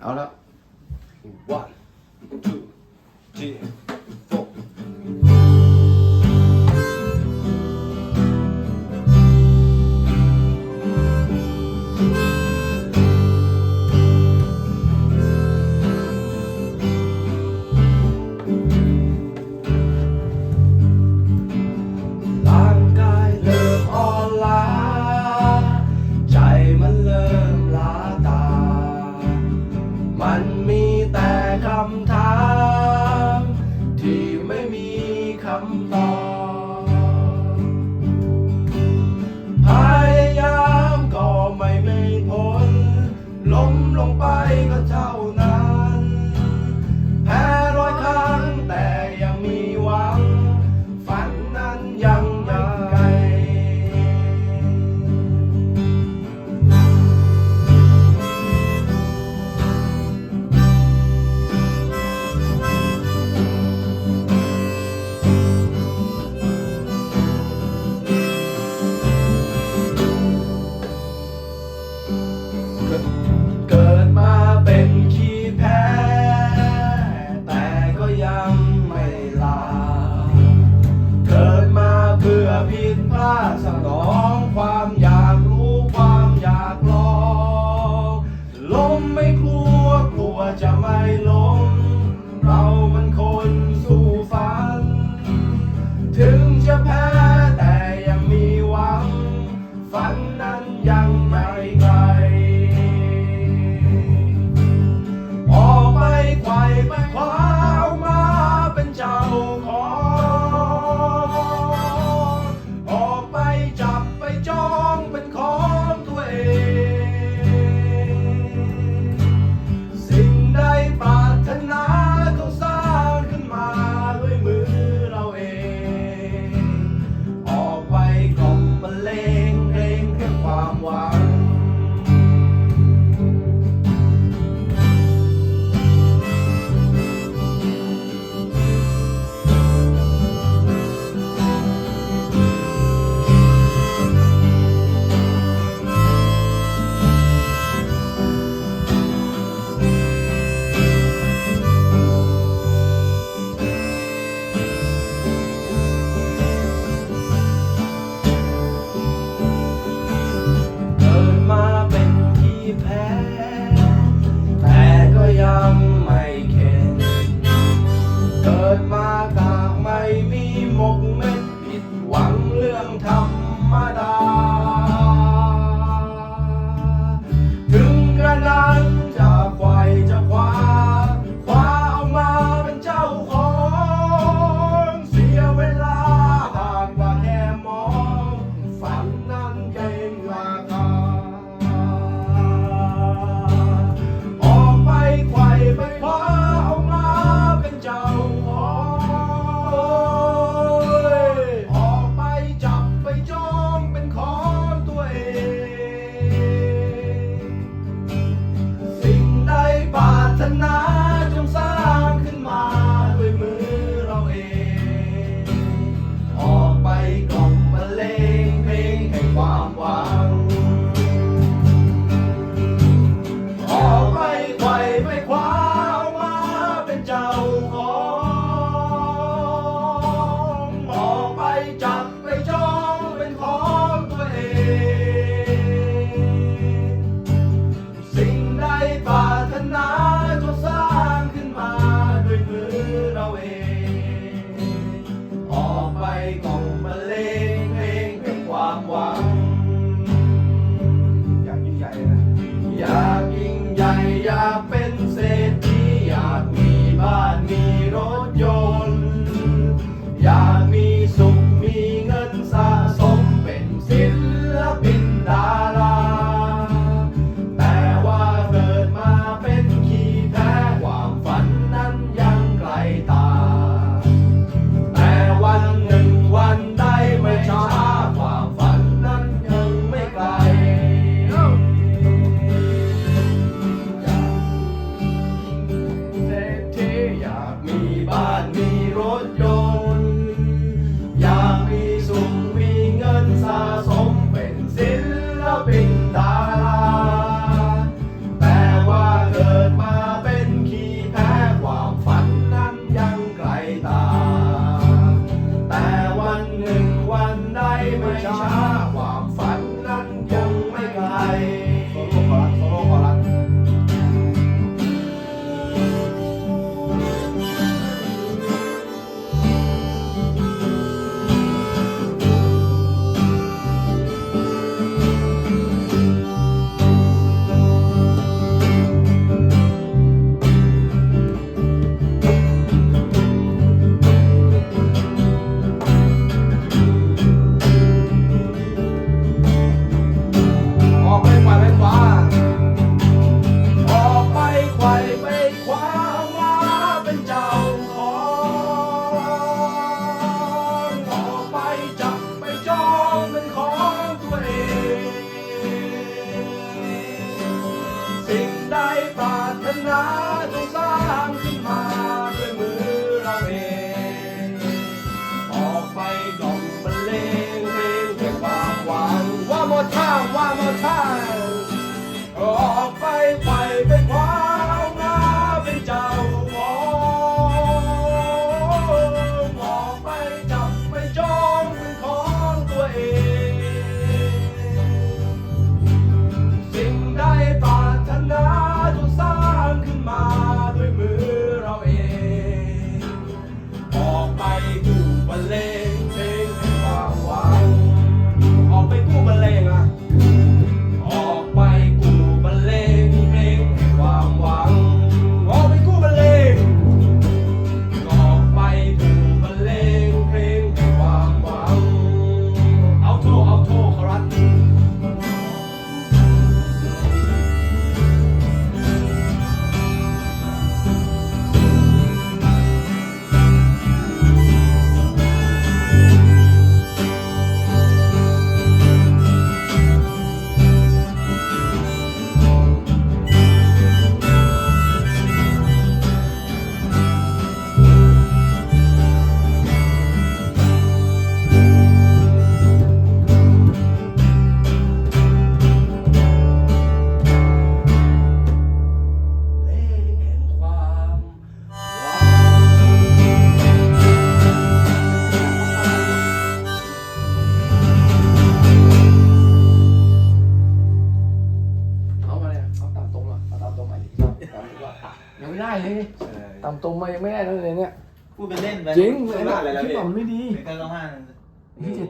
เอาแล้ว one two three. ลงไปก็เท่า ไม่กลัวกลัวจะไม่ล้มเรามันคนสู้ฝัน ถึงจะแพ้แต่ยังมีหวังฝัน pendar. ต่ำตมมายังไม่ได้เลยเนี่ยพูดเป็นเล่นไปจริงเลยนะคลิปอ่อมันไม่ดีเป็นการร้องห้เจ็ด